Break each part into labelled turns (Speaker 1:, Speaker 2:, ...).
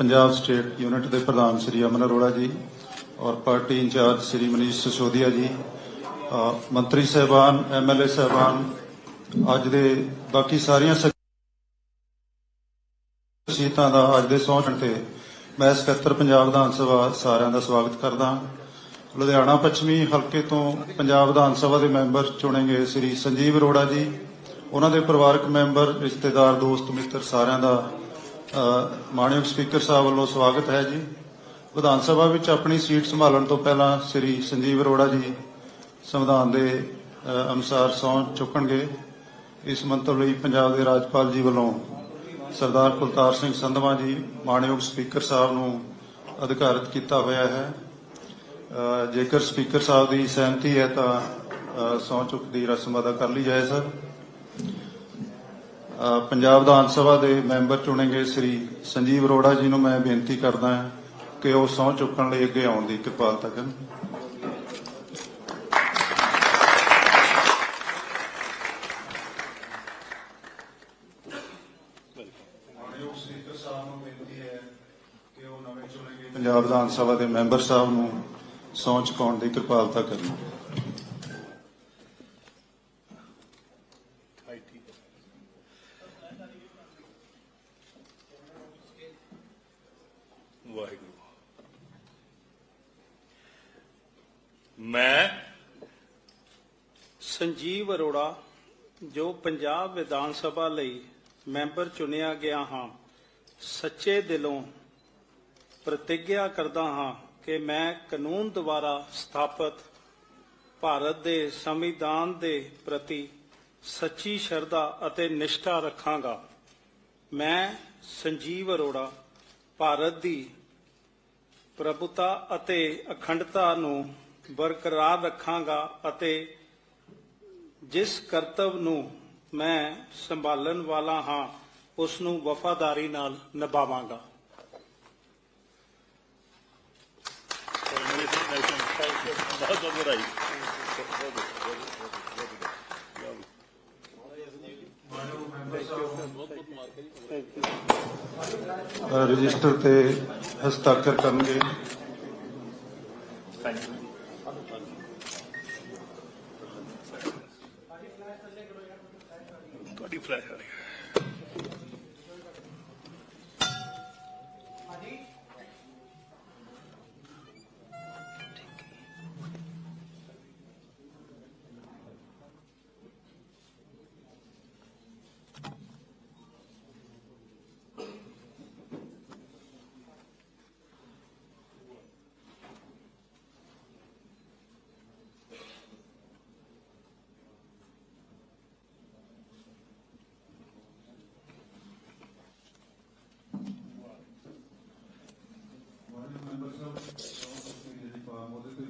Speaker 1: Punjab state unit ਦੇ ਪ੍ਰਧਾਨ ਸ੍ਰੀ ਅਮਨ ਅਰੋੜਾ ਜੀ ਔਰ ਪਾਰਟੀ ਇੰਚਾਰਜ ਸ੍ਰੀ ਮਨੀਸ਼ ਸਸੋਦੀਆ ਜੀ ਮੰਤਰੀ ਸਹਿਬਾਨ ਐਮਐਲਏ ਸਹਿਬਾਨ, ਅੱਜ ਦੇ ਬਾਕੀ ਸਾਰੀਆਂ ਸ਼ਖਸੀਅਤਾਂ ਦਾ ਅੱਜ ਦੇ ਸਹੁੰ ਤੇ ਮੈਂ ਸਕੱਤਰ ਪੰਜਾਬ ਵਿਧਾਨ ਸਭਾ ਸਾਰਿਆਂ ਦਾ ਸਵਾਗਤ ਕਰਦਾ ਲੁਧਿਆਣਾ ਪੱਛਮੀ ਹਲਕੇ ਤੋਂ ਪੰਜਾਬ ਵਿਧਾਨ ਸਭਾ ਦੇ ਮੈਂਬਰ ਚੁਣੇ ਗਏ ਸ੍ਰੀ ਸੰਜੀਵ ਅਰੋੜਾ ਜੀ। ਉਹਨਾਂ ਦੇ ਪਰਿਵਾਰਕ ਮੈਂਬਰ, ਰਿਸ਼ਤੇਦਾਰ, ਦੋਸਤ, ਮਿੱਤਰ ਸਾਰਿਆਂ ਦਾ ਮਾਣਯੋਗ ਸਪੀਕਰ ਸਾਹਿਬ ਵੱਲੋਂ ਸਵਾਗਤ ਹੈ ਜੀ। ਵਿਧਾਨ ਸਭਾ ਵਿੱਚ ਆਪਣੀ ਸੀਟ ਸੰਭਾਲਣ ਤੋਂ ਪਹਿਲਾਂ ਸ੍ਰੀ ਸੰਜੀਵ ਅਰੋੜਾ ਜੀ ਸੰਵਿਧਾਨ ਦੇ ਅਨੁਸਾਰ ਸਹੁੰ ਚੁੱਕਣਗੇ। ਇਸ ਮੰਤਵ ਲਈ ਪੰਜਾਬ ਦੇ ਰਾਜਪਾਲ ਜੀ ਵੱਲੋਂ ਸਰਦਾਰ ਕੁਲਤਾਰ ਸਿੰਘ ਸੰਧਵਾ ਜੀ ਮਾਣਯੋਗ ਸਪੀਕਰ ਸਾਹਿਬ ਨੂੰ ਅਧਿਕਾਰਤ ਕੀਤਾ ਹੋਇਆ ਹੈ। ਜੇਕਰ ਸਪੀਕਰ ਸਾਹਿਬ ਦੀ ਸਹਿਮਤੀ ਹੈ ਤਾਂ ਅ, ਸਹੁੰ ਚੁੱਕ ਦੀ ਰਸਮ ਅਦਾ ਕਰ ਲਈ ਜਾਏ ਸਰ। ਪੰਜਾਬ ਵਿਧਾਨ ਸਭਾ ਦੇ ਮੈਂਬਰ ਚੁਣੇ ਗਏ ਸ੍ਰੀ ਸੰਜੀਵ ਅਰੋੜਾ ਜੀ ਨੂੰ ਮੈਂ ਬੇਨਤੀ ਕਰਦਾ ਹਾਂ ਕਿ ਉਹ ਸਹੁੰ ਚੁੱਕਣ ਲਈ ਅੱਗੇ ਆਉਣ ਦੀ ਕਿਰਪਾਲਤਾ ਕਰਨ। ਪੰਜਾਬ ਵਿਧਾਨ ਸਭਾ ਦੇ ਮੈਂਬਰ ਸਾਹਿਬ ਨੂੰ ਸਹੁੰ ਚੁਕਾਉਣ ਦੀ ਕਿਰਪਾਲਤਾ ਕਰਨ।
Speaker 2: ਵਾਹਿਗੁਰੂ। ਮੈਂ
Speaker 3: ਸੰਜੀਵ ਅਰੋੜਾ, ਜੋ ਪੰਜਾਬ ਵਿਧਾਨ ਸਭਾ ਲਈ ਮੈਂਬਰ ਚੁਣਿਆ ਗਿਆ ਹਾਂ, ਸੱਚੇ ਦਿਲੋਂ ਪ੍ਰਤੀਗਿਆ ਕਰਦਾ ਹਾਂ ਕਿ ਮੈਂ ਕਾਨੂੰਨ ਦੁਆਰਾ ਸਥਾਪਿਤ ਭਾਰਤ ਦੇ ਸੰਵਿਧਾਨ ਦੇ ਪ੍ਰਤੀ ਸੱਚੀ ਸ਼ਰਧਾ ਅਤੇ ਨਿਸ਼ਠਾ ਰੱਖਾਂਗਾ। ਮੈਂ ਸੰਜੀਵ ਅਰੋੜਾ, ਭਾਰਤ ਦੀ ਪ੍ਰਭੁਤਾ ਅਤੇ ਅਖੰਡਤਾ ਨੂੰ ਬਰਕਰਾਰ ਰੱਖਾਂਗਾ ਅਤੇ ਜਿਸ ਕਰਤਵ ਨੂੰ ਮੈਂ ਸੰਭਾਲਣ ਵਾਲਾ ਹਾਂ, ਉਸ ਨੂੰ ਵਫਾਦਾਰੀ ਨਾਲ ਨਿਭਾਵਾਂਗਾ।
Speaker 2: ਬਹੁਤ
Speaker 1: ਰਜਿਸਟਰ ਤੇ ਹਸਤਾਖਰ ਕਰਨਗੇ।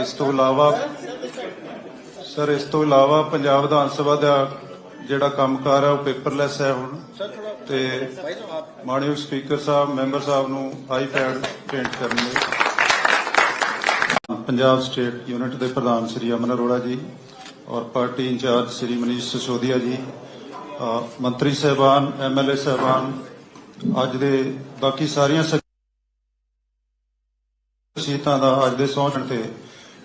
Speaker 1: ਇਸ ਤੋਂ ਇਲਾਵਾ, ਸਰ, ਇਸ ਤੋਂ ਇਲਾਵਾ ਪੰਜਾਬ ਵਿਧਾਨ ਸਭਾ ਦਾ ਜਿਹੜਾ ਕੰਮਕਾਰ ਹੈ ਉਹ ਪੇਪਰਲੈਸ ਹੈ ਹੁਣ। ਤੇ ਮਾਣਯੋਗ ਸਪੀਕਰ ਸਾਹਿਬ ਮੈਂਬਰ ਸਾਹਿਬ ਨੂੰ ਆਈਪੈਡ ਭੇਂਟ ਕਰਨਗੇ। ਪੰਜਾਬ ਸਟੇਟ ਯੂਨਿਟ ਦੇ ਪ੍ਰਧਾਨ ਸ੍ਰੀ ਅਮਨ ਅਰੋੜਾ ਜੀ। ਔਰ ਪਾਰਟੀ ਇੰਚਾਰਜ ਸ੍ਰੀ ਮਨੀਸ਼ ਸਿਸੋਦੀਆ ਜੀ ਅ, ਮੰਤਰੀ ਸਹਿਬਾਨ ਐਮਐਲਏ ਸਹਿਬਾਨ ਅੱਜ ਦੇ ਬਾਕੀ ਸਾਰੀਆਂ ਸ਼ਖਸੀਅਤਾਂ ਦਾ ਅੱਜ ਦੇ ਸਹੁੰ ਤੇ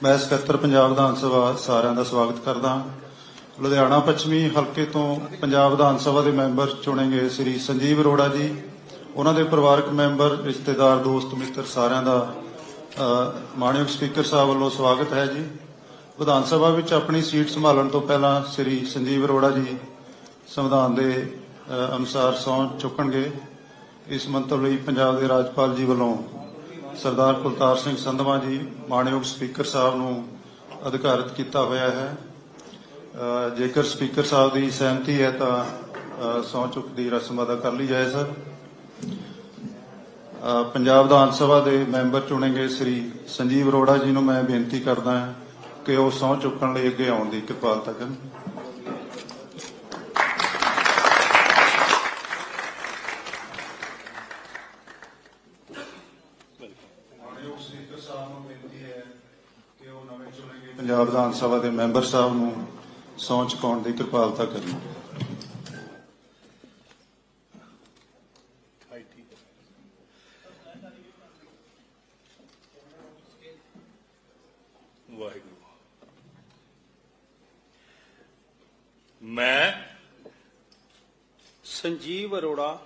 Speaker 1: ਮੈਂ ਸਕੱਤਰ ਪੰਜਾਬ ਵਿਧਾਨ ਸਭਾ ਸਾਰਿਆਂ ਦਾ ਸਵਾਗਤ ਕਰਦਾ ਲੁਧਿਆਣਾ ਪੱਛਮੀ ਹਲਕੇ ਤੋਂ ਪੰਜਾਬ ਵਿਧਾਨ ਸਭਾ ਦੇ ਮੈਂਬਰ ਚੁਣੇ ਗਏ ਸ੍ਰੀ ਸੰਜੀਵ ਅਰੋੜਾ ਜੀ। ਉਹਨਾਂ ਦੇ ਪਰਿਵਾਰਕ ਮੈਂਬਰ ਰਿਸ਼ਤੇਦਾਰ ਦੋਸਤ ਮਿੱਤਰ ਸਾਰਿਆਂ ਦਾ ਅ, ਮਾਣਯੋਗ ਸਪੀਕਰ ਸਾਹਿਬ ਵੱਲੋਂ ਸਵਾਗਤ ਹੈ ਜੀ। ਵਿਧਾਨ ਸਭਾ ਵਿੱਚ ਆਪਣੀ ਸੀਟ ਸੰਭਾਲਣ ਤੋਂ ਪਹਿਲਾਂ ਸ੍ਰੀ ਸੰਜੀਵ ਅਰੋੜਾ ਜੀ ਸੰਵਿਧਾਨ ਦੇ ਅਨੁਸਾਰ ਸਹੁੰ ਚੁੱਕਣਗੇ। ਇਸ ਮੰਤਵ ਲਈ ਪੰਜਾਬ ਦੇ ਰਾਜਪਾਲ ਜੀ ਵੱਲੋਂ ਸਰਦਾਰ ਕੁਲਤਾਰ ਸਿੰਘ ਸੰਧਵਾ ਜੀ ਮਾਣਯੋਗ ਸਪੀਕਰ ਸਾਹਿਬ ਨੂੰ ਅਧਿਕਾਰਿਤ ਕੀਤਾ ਹੋਇਆ ਹੈ। ਜੇਕਰ ਸਪੀਕਰ ਸਾਹਿਬ ਦੀ ਸਹਿਮਤੀ ਹੈ ਤਾਂ ਅ, ਸਹੁੰ ਚੁੱਕ ਦੀ ਰਸਮ ਅਦਾ ਕਰ ਲਈ ਜਾਏ ਸਰ। ਪੰਜਾਬ ਵਿਧਾਨ ਸਭਾ ਦੇ ਮੈਂਬਰ ਚੁਣੇ ਗਏ ਸ੍ਰੀ ਸੰਜੀਵ ਅਰੋੜਾ ਜੀ ਨੂੰ ਮੈਂ ਬੇਨਤੀ ਕਰਦਾ ਹਾਂ ਕਿ ਉਹ ਸਹੁੰ ਚੁੱਕਣ ਲਈ ਅੱਗੇ ਆਉਣ ਦੀ ਕਿਰਪਾਲਤਾ ਕਰਨ। ਨੂੰ ਬੇਨਤੀ ਹੈ ਕਿ ਉਹ ਨਵੇਂ ਚੁਣੇ ਗਏ ਪੰਜਾਬ ਵਿਧਾਨ ਸਭਾ ਦੇ ਮੈਂਬਰ ਸਾਹਿਬ ਨੂੰ ਸਹੁੰ ਚੁਕਾਉਣ ਦੀ ਕਿਰਪਾਲਤਾ ਕਰਨ
Speaker 2: ਹਾਈ ਠੀਕ ਹੈ ਵਾਹਿਗੁਰੂ ਮੈਂ
Speaker 3: ਸੰਜੀਵ ਅਰੋੜਾ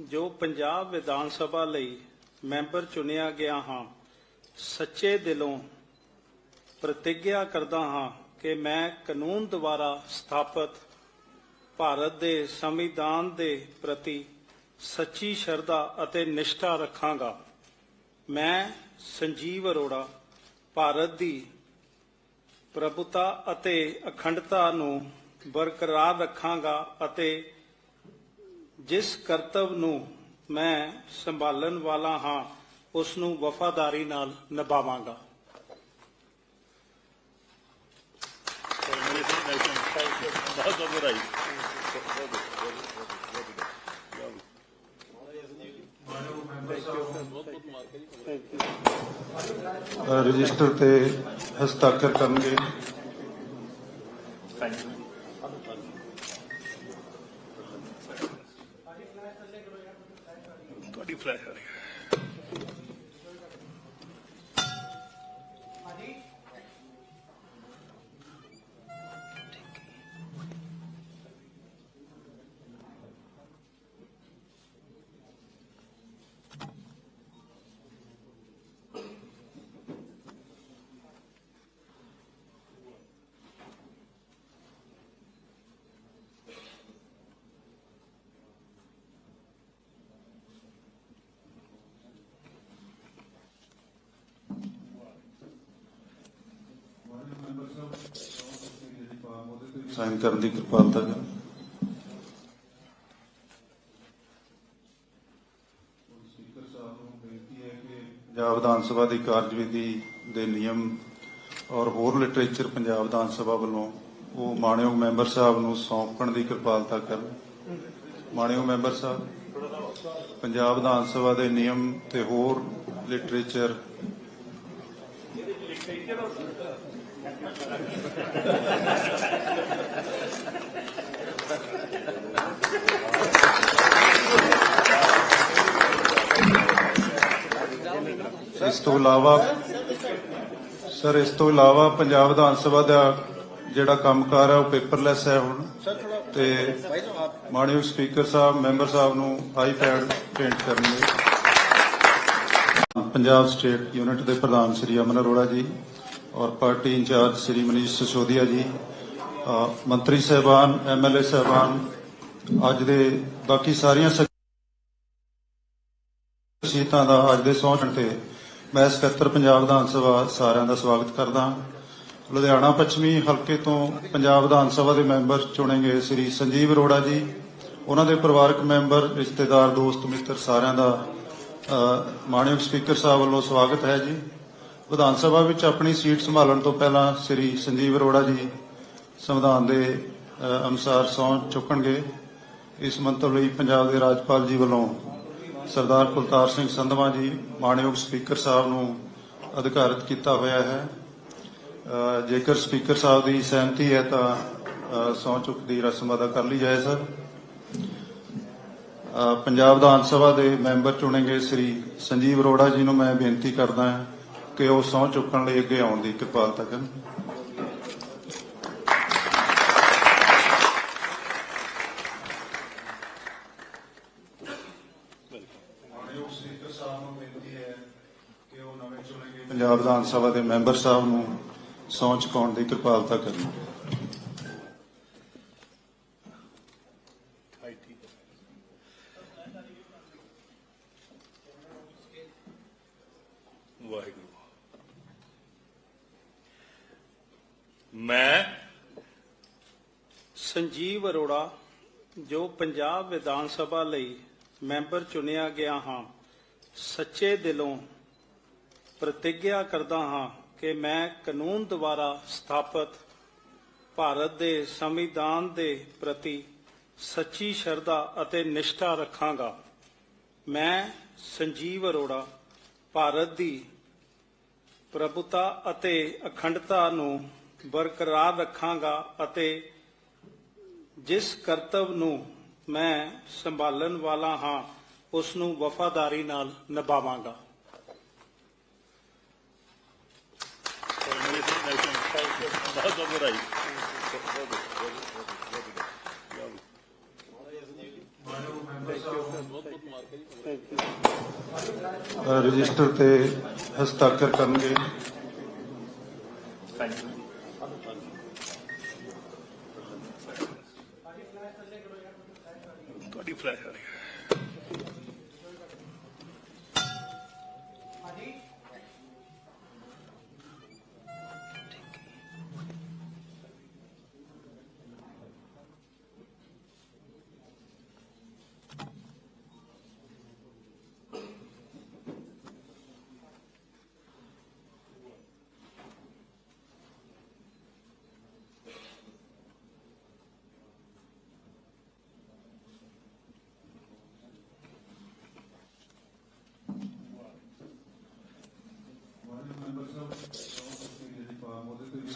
Speaker 3: ਜੋ ਪੰਜਾਬ ਵਿਧਾਨ ਸਭਾ ਲਈ ਮੈਂਬਰ ਚੁਣਿਆ ਗਿਆ ਹਾਂ। ਸੱਚੇ ਦਿਲੋਂ ਪ੍ਰਤੀਗਿਆ ਕਰਦਾ ਹਾਂ ਕਿ ਮੈਂ ਕਾਨੂੰਨ ਦੁਆਰਾ ਸਥਾਪਿਤ ਭਾਰਤ ਦੇ ਸੰਵਿਧਾਨ ਦੇ ਪ੍ਰਤੀ ਸੱਚੀ ਸ਼ਰਧਾ ਅਤੇ ਨਿਸ਼ਠਾ ਰੱਖਾਂਗਾ। ਮੈਂ ਸੰਜੀਵ ਅਰੋੜਾ, ਭਾਰਤ ਦੀ ਪ੍ਰਭੁਤਾ ਅਤੇ ਅਖੰਡਤਾ ਨੂੰ ਬਰਕਰਾਰ ਰੱਖਾਂਗਾ ਅਤੇ ਜਿਸ ਕਰਤਵ ਨੂੰ ਮੈਂ ਸੰਭਾਲਣ ਵਾਲਾ ਹਾਂ ਉਸ ਨੂੰ ਵਫਾਦਾਰੀ ਨਾਲ ਨਿਭਾਵਾਂਗਾ।
Speaker 1: ਰਜਿਸਟਰ ਤੇ ਹਸਤਾਖਰ ਕਰਨਗੇ।
Speaker 2: ਤੁਹਾਡੀ ਫਲੈਸ਼ ਆ ਰਹੀ ਹੈ।
Speaker 1: ਸਾਈਨ ਕਰਨ ਦੀ ਕਿਰਪਾਲਤਾ ਕਰਨ ਸਪੀਕਰ ਸਾਹਿਬ ਨੂੰ ਬੇਨਤੀ ਹੈ ਕਿ ਪੰਜਾਬ ਵਿਧਾਨ ਸਭਾ ਦੀ ਕਾਰਜਵਿਧੀ ਦੇ ਨਿਯਮ ਔਰ ਹੋਰ ਲਿਟਰੇਚਰ ਪੰਜਾਬ ਵਿਧਾਨ ਸਭਾ ਵੱਲੋਂ ਉਹ ਮਾਣਯੋਗ ਮੈਂਬਰ ਸਾਹਿਬ ਨੂੰ ਸੌਂਪਣ ਦੀ ਕਿਰਪਾਲਤਾ ਕਰਨ। ਮਾਣਯੋਗ ਮੈਂਬਰ ਸਾਹਿਬ ਪੰਜਾਬ ਵਿਧਾਨ ਸਭਾ ਦੇ ਨਿਯਮ ਤੇ ਹੋਰ ਲਿਟਰੇਚਰ ਇਸ ਤੋਂ ਇਲਾਵਾ, ਸਰ, ਇਸ ਤੋਂ ਇਲਾਵਾ ਪੰਜਾਬ ਵਿਧਾਨ ਸਭਾ ਦਾ ਜਿਹੜਾ ਕੰਮਕਾਰ ਹੈ ਉਹ ਪੇਪਰਲੈਸ ਹੈ ਹੁਣ। ਤੇ ਮਾਨਯੋਗ ਸਪੀਕਰ ਸਾਹਿਬ ਮੈਂਬਰ ਸਾਹਿਬ ਨੂੰ ਆਈਪੈਡ ਭੇਂਟ ਕਰਨਗੇ ਪੰਜਾਬ ਸਟੇਟ ਯੂਨਿਟ ਦੇ ਪ੍ਰਧਾਨ ਸ੍ਰੀ ਅਮਨ ਅਰੋੜਾ ਜੀ ਔਰ ਪਾਰਟੀ ਇੰਚਾਰਜ ਸ੍ਰੀ ਮਨੀਸ਼ ਸਿਸੋਦੀਆ ਜੀ ਮੰਤਰੀ ਸਾਹਿਬਾਨ ਐਮਐਲਏ ਸਾਹਿਬਾਨ ਅੱਜ ਦੇ ਬਾਕੀ ਸਾਰੀਆਂ ਸ- ਦਾ ਅੱਜ ਦੇ ਸਹੁੰ ਤੇ ਮੈਂ ਸਕੱਤਰ ਪੰਜਾਬ ਵਿਧਾਨ ਸਭਾ ਸਾਰਿਆਂ ਦਾ ਸਵਾਗਤ ਕਰਦਾ ਹਾਂ। ਲੁਧਿਆਣਾ ਪੱਛਮੀ ਹਲਕੇ ਤੋਂ ਪੰਜਾਬ ਵਿਧਾਨ ਸਭਾ ਦੇ ਮੈਂਬਰ ਚੁਣੇ ਗਏ ਸ੍ਰੀ ਸੰਜੀਵ ਅਰੋੜਾ ਜੀ ਉਹਨਾਂ ਦੇ ਪਰਿਵਾਰਕ ਮੈਂਬਰ ਰਿਸ਼ਤੇਦਾਰ ਦੋਸਤ ਮਿੱਤਰ ਸਾਰਿਆਂ ਦਾ ਅ, ਮਾਣਯੋਗ ਸਪੀਕਰ ਸਾਹਿਬ ਵੱਲੋਂ ਸਵਾਗਤ ਹੈ ਜੀ ਵਿਧਾਨ ਸਭਾ ਵਿੱਚ ਆਪਣੀ ਸੀਟ ਸੰਭਾਲਣ ਤੋਂ ਪਹਿਲਾਂ ਸ੍ਰੀ ਸੰਜੀਵ ਅਰੋੜਾ ਜੀ ਸੰਵਿਧਾਨ ਦੇ ਅਨੁਸਾਰ ਸਹੁੰ ਚੁੱਕਣਗੇ। ਇਸ ਮੰਤਵ ਲਈ ਪੰਜਾਬ ਦੇ ਰਾਜਪਾਲ ਜੀ ਵੱਲੋਂ ਸਰਦਾਰ ਕੁਲਤਾਰ ਸਿੰਘ ਸੰਧਵਾ ਜੀ ਮਾਣਯੋਗ ਸਪੀਕਰ ਸਾਹਿਬ ਨੂੰ ਅਧਿਕਾਰਤ ਕੀਤਾ ਹੋਇਆ ਹੈ। ਜੇਕਰ ਸਪੀਕਰ ਸਾਹਿਬ ਦੀ ਸਹਿਮਤੀ ਹੈ ਤਾਂ ਅ, ਸਹੁੰ ਚੁੱਕ ਦੀ ਰਸਮ ਅਦਾ ਕਰ ਲਈ ਜਾਏ ਸਰ। ਪੰਜਾਬ ਵਿਧਾਨ ਸਭਾ ਦੇ ਮੈਂਬਰ ਚੁਣੇ ਗਏ ਸ੍ਰੀ ਸੰਜੀਵ ਅਰੋੜਾ ਜੀ ਨੂੰ ਮੈਂ ਬੇਨਤੀ ਕਰਦਾ ਹਾਂ ਕਿ ਉਹ ਸਹੁੰ ਚੁੱਕਣ ਲਈ ਅੱਗੇ ਆਉਣ ਦੀ ਕਿਰਪਾਲਤਾ ਕਰਨ। ਨੂੰ ਬੇਨਤੀ ਹੈ ਕਿ ਉਹ ਨਵੇਂ ਚੁਣੇ ਗਏ ਪੰਜਾਬ ਵਿਧਾਨ ਸਭਾ ਦੇ ਮੈਂਬਰ ਸਾਹਿਬ ਨੂੰ ਸਹੁੰ ਚੁਕਾਉਣ ਦੀ ਕਿਰਪਾਲਤਾ ਕਰਨ
Speaker 2: ਹਾਈ ਠੀਕ ਹੈ ਵਾਹਿਗੁਰੂ
Speaker 3: ਸੰਜੀਵ ਅਰੋੜਾ, ਜੋ ਪੰਜਾਬ ਵਿਧਾਨ ਸਭਾ ਲਈ ਮੈਂਬਰ ਚੁਣਿਆ ਗਿਆ ਹਾਂ, ਸੱਚੇ ਦਿਲੋਂ ਪ੍ਰਤੀਗਿਆ ਕਰਦਾ ਹਾਂ ਕਿ ਮੈਂ ਕਾਨੂੰਨ ਦੁਆਰਾ ਸਥਾਪਿਤ ਭਾਰਤ ਦੇ ਸੰਵਿਧਾਨ ਦੇ ਪ੍ਰਤੀ ਸੱਚੀ ਸ਼ਰਧਾ ਅਤੇ ਨਿਸ਼ਠਾ ਰੱਖਾਂਗਾ। ਮੈਂ ਸੰਜੀਵ ਅਰੋੜਾ, ਭਾਰਤ ਦੀ ਪ੍ਰਭੁਤਾ ਅਤੇ ਅਖੰਡਤਾ ਨੂੰ ਬਰਕਰਾਰ ਰੱਖਾਂਗਾ ਅਤੇ ਜਿਸ ਕਰਤੱਵ ਨੂੰ ਮੈਂ ਸੰਭਾਲਣ ਵਾਲਾ ਹਾਂ ਉਸ ਨੂੰ ਵਫਾਦਾਰੀ ਨਾਲ ਨਿਭਾਵਾਂਗਾ।
Speaker 1: ਰਜਿਸਟਰ ਤੇ ਹਸਤਾਖਰ ਕਰਨਗੇ।
Speaker 2: ਤੁਹਾਡੀ ਫਲੈਸ਼ ਆ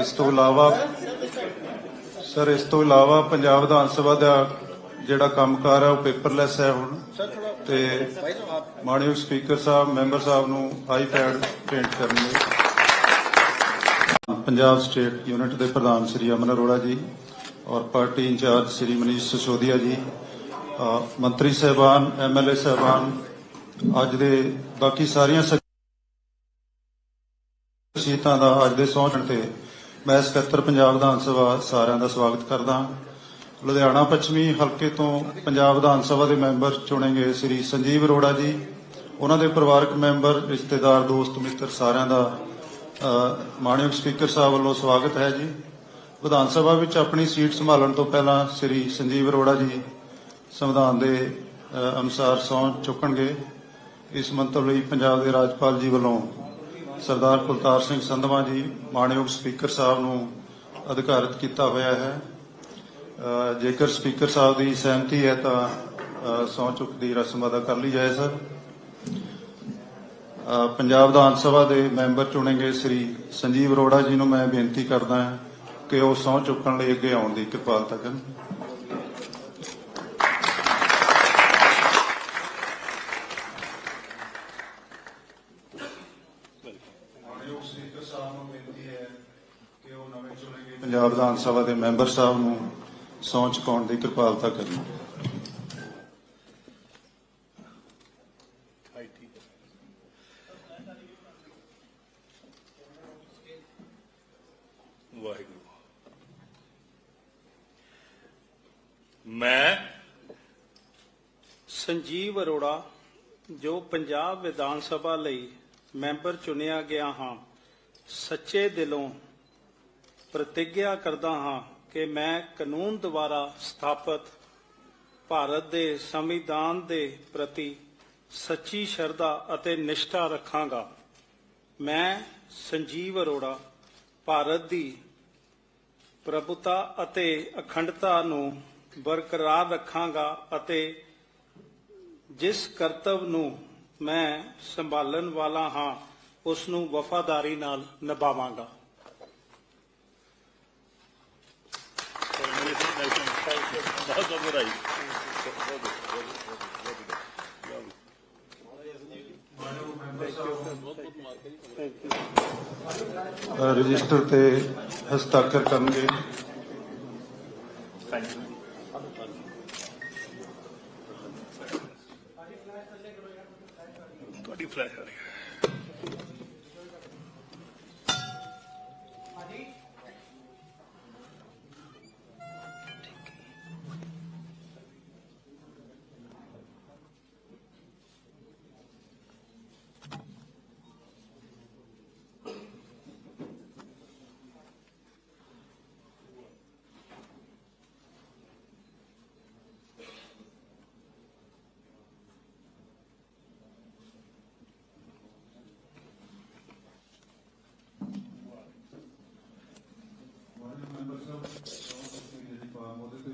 Speaker 1: ਇਸ ਤੋਂ ਇਲਾਵਾ, ਸਰ, ਇਸ ਤੋਂ ਇਲਾਵਾ ਪੰਜਾਬ ਵਿਧਾਨ ਸਭਾ ਦਾ ਜਿਹੜਾ ਕੰਮਕਾਰ ਹੈ ਉਹ ਪੇਪਰਲੈਸ ਹੈ ਹੁਣ। ਤੇ ਮਾਨਯੋਗ ਸਪੀਕਰ ਸਾਹਿਬ ਮੈਂਬਰ ਸਾਹਿਬ ਨੂੰ ਆਈਪੈਡ ਭੇਂਟ ਕਰਨਗੇ ਪੰਜਾਬ ਸਟੇਟ ਯੂਨਿਟ ਦੇ ਪ੍ਰਧਾਨ ਸ੍ਰੀ ਅਮਨ ਅਰੋੜਾ ਜੀ ਔਰ ਪਾਰਟੀ ਇੰਚਾਰਜ ਸ੍ਰੀ ਮਨੀਸ਼ ਸਿਸੋਦੀਆ ਜੀ ਅ, ਮੰਤਰੀ ਸਹਿਬਾਨ ਐਮਐਲਏ ਸਹਿਬਾਨ ਅੱਜ ਦੇ ਬਾਕੀ ਸਾਰੀਆਂ ਸ- ਦਾ ਅੱਜ ਦੇ ਸਹੁੰ ਤੇ ਮੈਂ ਸਕੱਤਰ ਪੰਜਾਬ ਵਿਧਾਨ ਸਭਾ ਸਾਰਿਆਂ ਦਾ ਸਵਾਗਤ ਕਰਦਾ ਹਾਂ। ਲੁਧਿਆਣਾ ਪੱਛਮੀ ਹਲਕੇ ਤੋਂ ਪੰਜਾਬ ਵਿਧਾਨ ਸਭਾ ਦੇ ਮੈਂਬਰ ਚੁਣੇ ਗਏ ਸ੍ਰੀ ਸੰਜੀਵ ਅਰੋੜਾ ਜੀ ਉਹਨਾਂ ਦੇ ਪਰਿਵਾਰਕ ਮੈਂਬਰ ਰਿਸ਼ਤੇਦਾਰ ਦੋਸਤ ਮਿੱਤਰ ਸਾਰਿਆਂ ਦਾ ਅ, ਮਾਣਯੋਗ ਸਪੀਕਰ ਸਾਹਿਬ ਵੱਲੋਂ ਸਵਾਗਤ ਹੈ ਜੀ ਵਿਧਾਨ ਸਭਾ ਵਿੱਚ ਆਪਣੀ ਸੀਟ ਸੰਭਾਲਣ ਤੋਂ ਪਹਿਲਾਂ ਸ੍ਰੀ ਸੰਜੀਵ ਅਰੋੜਾ ਜੀ ਸੰਵਿਧਾਨ ਦੇ ਅਨੁਸਾਰ ਸਹੁੰ ਚੁੱਕਣਗੇ। ਇਸ ਮੰਤਵ ਲਈ ਪੰਜਾਬ ਦੇ ਰਾਜਪਾਲ ਜੀ ਵੱਲੋਂ ਸਰਦਾਰ ਕੁਲਤਾਰ ਸਿੰਘ ਸੰਧਵਾ ਜੀ ਮਾਣਯੋਗ ਸਪੀਕਰ ਸਾਹਿਬ ਨੂੰ ਅਧਿਕਾਰਤ ਕੀਤਾ ਹੋਇਆ ਹੈ। ਜੇਕਰ ਸਪੀਕਰ ਸਾਹਿਬ ਦੀ ਸਹਿਮਤੀ ਹੈ ਤਾਂ ਅ, ਸਹੁੰ ਚੁੱਕ ਦੀ ਰਸਮ ਅਦਾ ਕਰ ਲਈ ਜਾਏ ਸਰ। ਪੰਜਾਬ ਵਿਧਾਨ ਸਭਾ ਦੇ ਮੈਂਬਰ ਚੁਣੇ ਗਏ ਸ੍ਰੀ ਸੰਜੀਵ ਅਰੋੜਾ ਜੀ ਨੂੰ ਮੈਂ ਬੇਨਤੀ ਕਰਦਾ ਹਾਂ ਕਿ ਉਹ ਸਹੁੰ ਚੁੱਕਣ ਲਈ ਅੱਗੇ ਆਉਣ ਦੀ ਕਿਰਪਾਲਤਾ ਕਰਨ। ਬੇਨਤੀ ਹੈ ਕਿ ਉਹ ਨਵੇਂ ਚੁਣੇ ਗਏ ਪੰਜਾਬ ਵਿਧਾਨ ਸਭਾ ਦੇ ਮੈਂਬਰ ਸਾਹਿਬ ਨੂੰ ਸਹੁੰ ਚੁਕਾਉਣ ਦੀ ਕਿਰਪਾਲਤਾ ਕਰਨ
Speaker 2: ਹਾਈ ਠੀਕ ਹੈ ਵਾਹਿਗੁਰੂ ਮੈਂ
Speaker 3: ਸੰਜੀਵ ਅਰੋੜਾ ਜੋ ਪੰਜਾਬ ਵਿਧਾਨ ਸਭਾ ਲਈ ਮੈਂਬਰ ਚੁਣਿਆ ਗਿਆ ਹਾਂ, ਸੱਚੇ ਦਿਲੋਂ ਪ੍ਰਤੀਗਿਆ ਕਰਦਾ ਹਾਂ ਕਿ ਮੈਂ ਕਾਨੂੰਨ ਦੁਆਰਾ ਸਥਾਪਿਤ ਭਾਰਤ ਦੇ ਸੰਵਿਧਾਨ ਦੇ ਪ੍ਰਤੀ ਸੱਚੀ ਸ਼ਰਧਾ ਅਤੇ ਨਿਸ਼ਠਾ ਰੱਖਾਂਗਾ। ਮੈਂ ਸੰਜੀਵ ਅਰੋੜਾ, ਭਾਰਤ ਦੀ ਪ੍ਰਭੁਤਾ ਅਤੇ ਅਖੰਡਤਾ ਨੂੰ ਬਰਕਰਾਰ ਰੱਖਾਂਗਾ ਅਤੇ ਜਿਸ ਕਰਤਵ ਨੂੰ ਮੈਂ ਸੰਭਾਲਣ ਵਾਲਾ ਹਾਂ, ਉਸ ਨੂੰ ਵਫਾਦਾਰੀ ਨਾਲ ਨਿਭਾਵਾਂਗਾ।
Speaker 2: ਬਹੁਤ ਬਹੁਤ ਵਧਾਈ
Speaker 1: ਰਜਿਸਟਰ ਤੇ ਹਸਤਾਖਰ ਕਰਨਗੇ।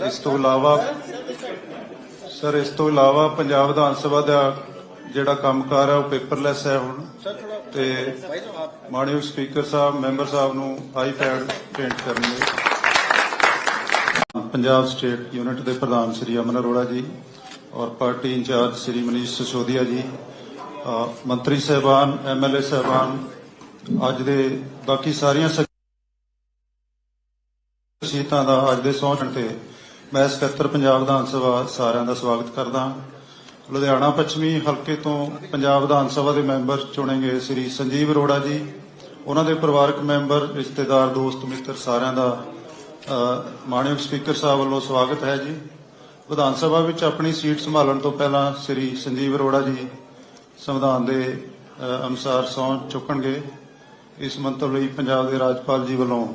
Speaker 1: ਇਸ ਤੋਂ ਇਲਾਵਾ ਸਰ ਇਸ ਤੋਂ ਇਲਾਵਾ ਪੰਜਾਬ ਵਿਧਾਨ ਸਭਾ ਦਾ ਜਿਹੜਾ ਕੰਮਕਾਰ ਹੈ ਉਹ ਪੇਪਰਲੈਸ ਹੈ ਹੁਣ। ਤੇ ਮਾਨਯੋਗ ਸਪੀਕਰ ਸਾਹਿਬ ਮੈਂਬਰ ਸਾਹਿਬ ਨੂੰ ਆਈਪੈਡ ਭੇਂਟ ਕਰਨਗੇ ਪੰਜਾਬ ਸਟੇਟ ਯੂਨਿਟ ਦੇ ਪ੍ਰਧਾਨ ਸ੍ਰੀ ਅਮਨ ਅਰੋੜਾ ਜੀ ਔਰ ਪਾਰਟੀ ਇੰਚਾਰਜ ਸ੍ਰੀ ਮਨੀਸ਼ ਸਸੋਦੀਆ ਜੀ ਅ, ਮੰਤਰੀ ਸਹਿਬਾਨ ਐਮਐਲਏ ਸਹਿਬਾਨ ਅੱਜ ਦੇ ਬਾਕੀ ਸਾਰੀਆਂ ਸ- ਦਾ ਅੱਜ ਦੇ ਸਹੁੰ ਤੇ ਮੈਂ ਸਕੱਤਰ ਪੰਜਾਬ ਵਿਧਾਨ ਸਭਾ ਸਾਰਿਆਂ ਦਾ ਸਵਾਗਤ ਕਰਦਾ ਹਾਂ। ਲੁਧਿਆਣਾ ਪੱਛਮੀ ਹਲਕੇ ਤੋਂ ਪੰਜਾਬ ਵਿਧਾਨ ਸਭਾ ਦੇ ਮੈਂਬਰ ਚੁਣੇ ਗਏ ਸ੍ਰੀ ਸੰਜੀਵ ਅਰੋੜਾ ਜੀ। ਉਹਨਾਂ ਦੇ ਪਰਿਵਾਰਕ ਮੈਂਬਰ ਰਿਸ਼ਤੇਦਾਰ ਦੋਸਤ ਮਿੱਤਰ ਸਾਰਿਆਂ ਦਾ ਅ, ਮਾਣਯੋਗ ਸਪੀਕਰ ਸਾਹਿਬ ਵੱਲੋਂ ਸਵਾਗਤ ਹੈ ਜੀ। ਵਿਧਾਨ ਸਭਾ ਵਿੱਚ ਆਪਣੀ ਸੀਟ ਸੰਭਾਲਣ ਤੋਂ ਪਹਿਲਾਂ ਸ੍ਰੀ ਸੰਜੀਵ ਅਰੋੜਾ ਜੀ ਸੰਵਿਧਾਨ ਦੇ ਅਨੁਸਾਰ ਸਹੁੰ ਚੁੱਕਣਗੇ। ਇਸ ਮੰਤਵ ਲਈ ਪੰਜਾਬ ਦੇ ਰਾਜਪਾਲ ਜੀ ਵੱਲੋਂ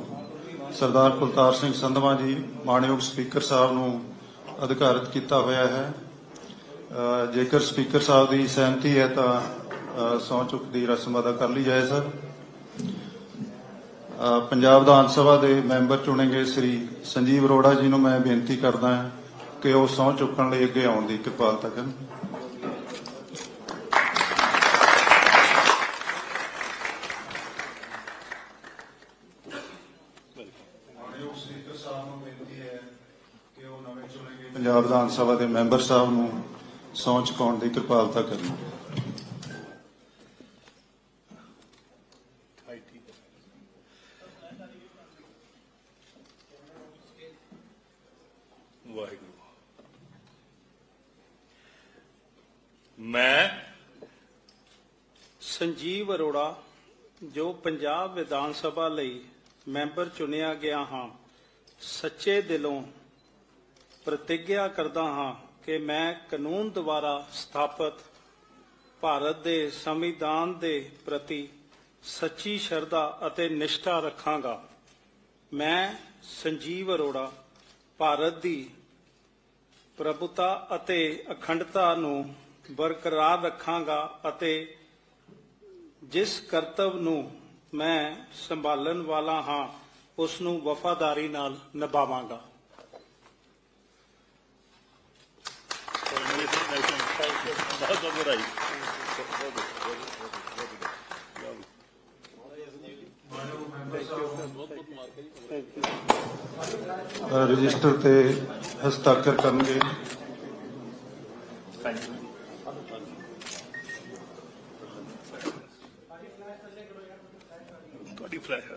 Speaker 1: ਸਰਦਾਰ ਕੁਲਤਾਰ ਸਿੰਘ ਸੰਧਵਾ ਜੀ ਮਾਣਯੋਗ ਸਪੀਕਰ ਸਾਹਿਬ ਨੂੰ ਅਧਿਕਾਰਤ ਕੀਤਾ ਹੋਇਆ ਹੈ। ਜੇਕਰ ਸਪੀਕਰ ਸਾਹਿਬ ਦੀ ਸਹਿਮਤੀ ਹੈ ਤਾਂ ਅ, ਸਹੁੰ ਚੁੱਕ ਦੀ ਰਸਮ ਅਦਾ ਕਰ ਲਈ ਜਾਏ ਸਰ। ਪੰਜਾਬ ਵਿਧਾਨ ਸਭਾ ਦੇ ਮੈਂਬਰ ਚੁਣੇ ਗਏ ਸ੍ਰੀ ਸੰਜੀਵ ਅਰੋੜਾ ਜੀ ਨੂੰ ਮੈਂ ਬੇਨਤੀ ਕਰਦਾ ਹਾਂ ਕਿ ਉਹ ਸਹੁੰ ਚੁੱਕਣ ਲਈ ਅੱਗੇ ਆਉਣ ਦੀ ਕਿਰਪਾਲਤਾ ਕਰਨ। ਸਾਹਿਬ ਨੂੰ ਬੇਨਤੀ ਹੈ ਕਿ ਉਹ ਨਵੇਂ ਚੁਣੇ ਗਏ ਪੰਜਾਬ ਵਿਧਾਨ ਸਭਾ ਦੇ ਮੈਂਬਰ ਸਾਹਿਬ ਨੂੰ ਸਹੁੰ ਚੁਕਾਉਣ ਦੀ ਕਿਰਪਾਲਤਾ ਕਰਨ
Speaker 2: ਮੈਂ
Speaker 3: ਸੰਜੀਵ ਅਰੋੜਾ, ਜੋ ਪੰਜਾਬ ਵਿਧਾਨ ਸਭਾ ਲਈ ਮੈਂਬਰ ਚੁਣਿਆ ਗਿਆ ਹਾਂ। ਸੱਚੇ ਦਿਲੋਂ ਪ੍ਰਤੀਗਿਆ ਕਰਦਾ ਹਾਂ ਕਿ ਮੈਂ ਕਾਨੂੰਨ ਦੁਆਰਾ ਸਥਾਪਿਤ ਭਾਰਤ ਦੇ ਸੰਵਿਧਾਨ ਦੇ ਪ੍ਰਤੀ ਸੱਚੀ ਸ਼ਰਧਾ ਅਤੇ ਨਿਸ਼ਠਾ ਰੱਖਾਂਗਾ। ਮੈਂ ਸੰਜੀਵ ਅਰੋੜਾ, ਭਾਰਤ ਦੀ ਪ੍ਰਭੁਤਾ ਅਤੇ ਅਖੰਡਤਾ ਨੂੰ ਬਰਕਰਾਰ ਰੱਖਾਂਗਾ ਅਤੇ ਜਿਸ ਕਰਤਵ ਨੂੰ ਮੈਂ ਸੰਭਾਲਣ ਵਾਲਾ ਹਾਂ ਉਸ ਨੂੰ ਵਫਾਦਾਰੀ ਨਾਲ ਨਿਭਾਵਾਂਗਾ।
Speaker 1: ਰਜਿਸਟਰ ਤੇ ਹਸਤਾਖਰ ਕਰਨਗੇ।
Speaker 2: ਤੁਹਾਡੀ ਫਲੈਸ਼ ਆ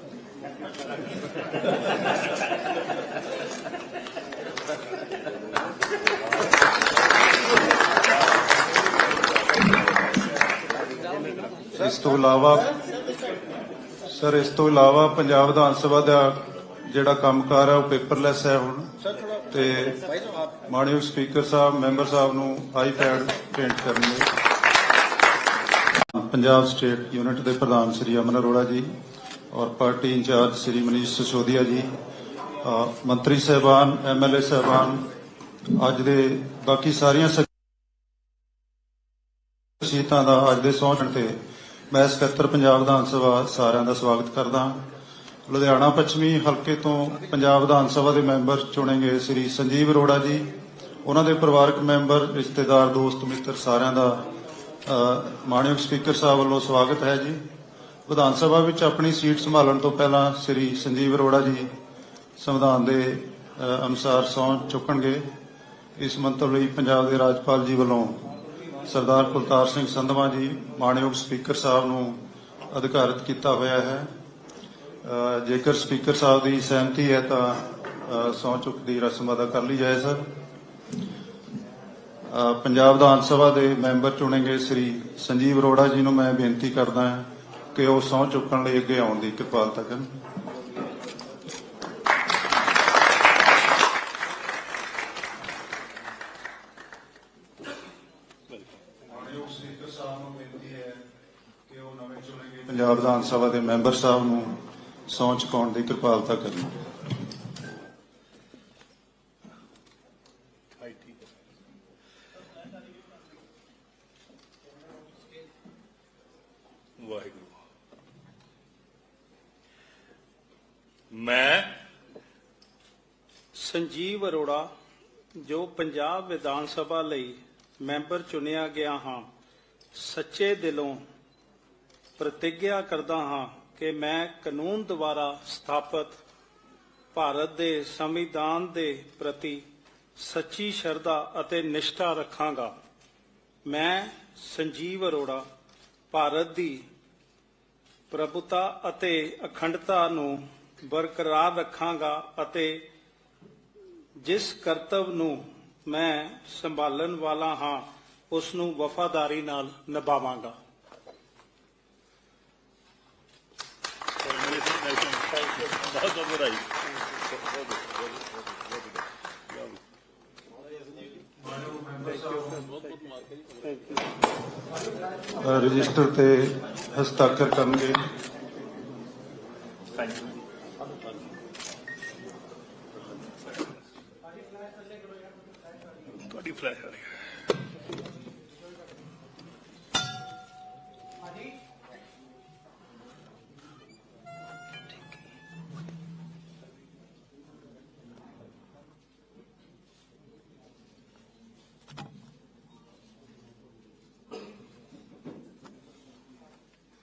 Speaker 1: ਇਸ ਤੋਂ ਇਲਾਵਾ, ਸਰ, ਇਸ ਤੋਂ ਇਲਾਵਾ ਪੰਜਾਬ ਵਿਧਾਨ ਸਭਾ ਦਾ ਜਿਹੜਾ ਕੰਮਕਾਰ ਹੈ ਉਹ ਪੇਪਰਲੈਸ ਹੈ ਹੁਣ। ਤੇ ਮਾਨਯੋਗ ਸਪੀਕਰ ਸਾਹਿਬ ਮੈਂਬਰ ਸਾਹਿਬ ਨੂੰ ਆਈਪੈਡ ਪ੍ਰਿੰਟ ਕਰਨ ਲਈ ਪੰਜਾਬ ਸਟੇਟ ਯੂਨਿਟ ਦੇ ਪ੍ਰਧਾਨ ਸ੍ਰੀ ਅਮਨ ਅਰੋੜਾ ਜੀ ਔਰ ਪਾਰਟੀ ਇੰਚਾਰਜ ਸ੍ਰੀ ਮਨੀਸ਼ ਸਿਸੋਦੀਆ ਜੀ ਅ, ਮੰਤਰੀ ਸਹਿਬਾਨ ਐਮਐਲਏ ਸਹਿਬਾਨ ਅੱਜ ਦੇ ਬਾਕੀ ਸਾਰੀਆਂ ਸ- ਦਾ ਅੱਜ ਦੇ ਸਹੁੰ ਤੇ ਮੈਂ ਸਕੱਤਰ ਪੰਜਾਬ ਵਿਧਾਨ ਸਭਾ ਸਾਰਿਆਂ ਦਾ ਸਵਾਗਤ ਕਰਦਾ ਲੁਧਿਆਣਾ ਪੱਛਮੀ ਹਲਕੇ ਤੋਂ ਪੰਜਾਬ ਵਿਧਾਨ ਸਭਾ ਦੇ ਮੈਂਬਰ ਚੁਣੇ ਗਏ ਸ੍ਰੀ ਸੰਜੀਵ ਅਰੋੜਾ ਜੀ ਉਹਨਾਂ ਦੇ ਪਰਿਵਾਰਕ ਮੈਂਬਰ ਰਿਸ਼ਤੇਦਾਰ ਦੋਸਤ ਮਿੱਤਰ ਸਾਰਿਆਂ ਦਾ ਅ, ਮਾਣਯੋਗ ਸਪੀਕਰ ਸਾਹਿਬ ਵੱਲੋਂ ਸਵਾਗਤ ਹੈ ਜੀ। ਵਿਧਾਨ ਸਭਾ ਵਿੱਚ ਆਪਣੀ ਸੀਟ ਸੰਭਾਲਣ ਤੋਂ ਪਹਿਲਾਂ ਸ੍ਰੀ ਸੰਜੀਵ ਅਰੋੜਾ ਜੀ ਸੰਵਿਧਾਨ ਦੇ ਅਨੁਸਾਰ ਸਹੁੰ ਚੁੱਕਣਗੇ। ਇਸ ਮੰਤਵ ਲਈ ਪੰਜਾਬ ਦੇ ਰਾਜਪਾਲ ਜੀ ਵੱਲੋਂ ਸਰਦਾਰ ਕੁਲਤਾਰ ਸਿੰਘ ਸੰਧਵਾ ਜੀ ਮਾਣਯੋਗ ਸਪੀਕਰ ਸਾਹਿਬ ਨੂੰ ਅਧਿਕਾਰਤ ਕੀਤਾ ਹੋਇਆ ਹੈ। ਜੇਕਰ ਸਪੀਕਰ ਸਾਹਿਬ ਦੀ ਸਹਿਮਤੀ ਹੈ ਤਾਂ ਅ, ਸਹੁੰ ਚੁੱਕ ਦੀ ਰਸਮ ਅਦਾ ਕਰ ਲਈ ਜਾਏ ਸਰ। ਪੰਜਾਬ ਵਿਧਾਨ ਸਭਾ ਦੇ ਮੈਂਬਰ ਚੁਣੇ ਗਏ ਸ੍ਰੀ ਸੰਜੀਵ ਅਰੋੜਾ ਜੀ ਨੂੰ ਮੈਂ ਬੇਨਤੀ ਕਰਦਾ ਹਾਂ ਕਿ ਉਹ ਸਹੁੰ ਚੁੱਕਣ ਲਈ ਅੱਗੇ ਆਉਣ ਦੀ ਕਿਰਪਾਲਤਾ ਕਰਨ। ਪੰਜਾਬ ਵਿਧਾਨ ਸਭਾ ਦੇ ਮੈਂਬਰ ਸਾਹਿਬ ਨੂੰ ਸਹੁੰ ਚੁਕਾਉਣ ਦੀ ਕਿਰਪਾਲਤਾ ਕਰਨ।
Speaker 2: ਮੈਂ
Speaker 3: ਸੰਜੀਵ ਅਰੋੜਾ, ਜੋ ਪੰਜਾਬ ਵਿਧਾਨ ਸਭਾ ਲਈ ਮੈਂਬਰ ਚੁਣਿਆ ਗਿਆ ਹਾਂ, ਸੱਚੇ ਦਿਲੋਂ ਪ੍ਰਤੀਗਿਆ ਕਰਦਾ ਹਾਂ ਕਿ ਮੈਂ ਕਾਨੂੰਨ ਦੁਆਰਾ ਸਥਾਪਿਤ ਭਾਰਤ ਦੇ ਸੰਵਿਧਾਨ ਦੇ ਪ੍ਰਤੀ ਸੱਚੀ ਸ਼ਰਧਾ ਅਤੇ ਨਿਸ਼ਠਾ ਰੱਖਾਂਗਾ। ਮੈਂ ਸੰਜੀਵ ਅਰੋੜਾ, ਭਾਰਤ ਦੀ ਪ੍ਰਭੁਤਾ ਅਤੇ ਅਖੰਡਤਾ ਨੂੰ ਬਰਕਰਾਰ ਰੱਖਾਂਗਾ ਅਤੇ ਜਿਸ ਕਰਤਵ ਨੂੰ ਮੈਂ ਸੰਭਾਲਣ ਵਾਲਾ ਹਾਂ, ਉਸ ਨੂੰ ਵਫਾਦਾਰੀ ਨਾਲ ਨਿਭਾਵਾਂਗਾ।
Speaker 2: ਬਹੁਤ ਬਹੁਤ ਵਧਾਈ
Speaker 1: ਰਜਿਸਟਰ ਤੇ ਹਸਤਾਖਰ ਕਰਨਗੇ।